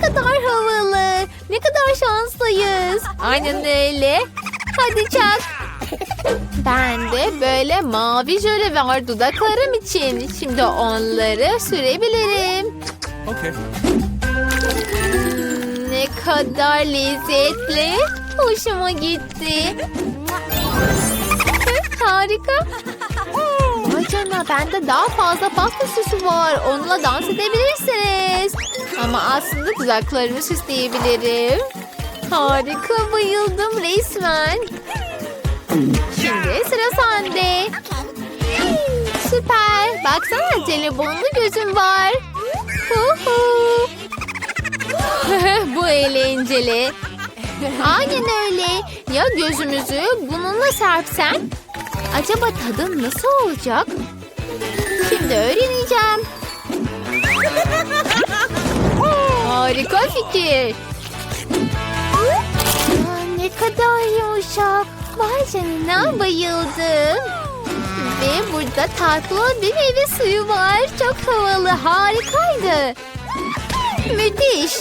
kadar havalı. Ne kadar şanslıyız. Aynen öyle. Hadi çak. Ben de böyle mavi jöle var dudaklarım için. Şimdi onları sürebilirim. Okay. Hmm, Ne kadar lezzetli. Hoşuma gitti. Harika. Vay canına bende daha fazla pasta süsü var. Onunla dans edebilirsiniz. Ama aslında dudaklarımı süsleyebilirim. Harika bayıldım resmen. Şimdi sıra sende. Süper. Baksana jelibonlu gözüm var. Bu eğlenceli. Aynen öyle. Ya gözümüzü bununla serpsen? Acaba tadı nasıl olacak? Şimdi öğreneceğim. Harika fikir. Aa, ne kadar yumuşak. Vay canına bayıldım. Ve burada tatlı bir meyve suyu var. Çok havalı, harikaydı. Müthiş.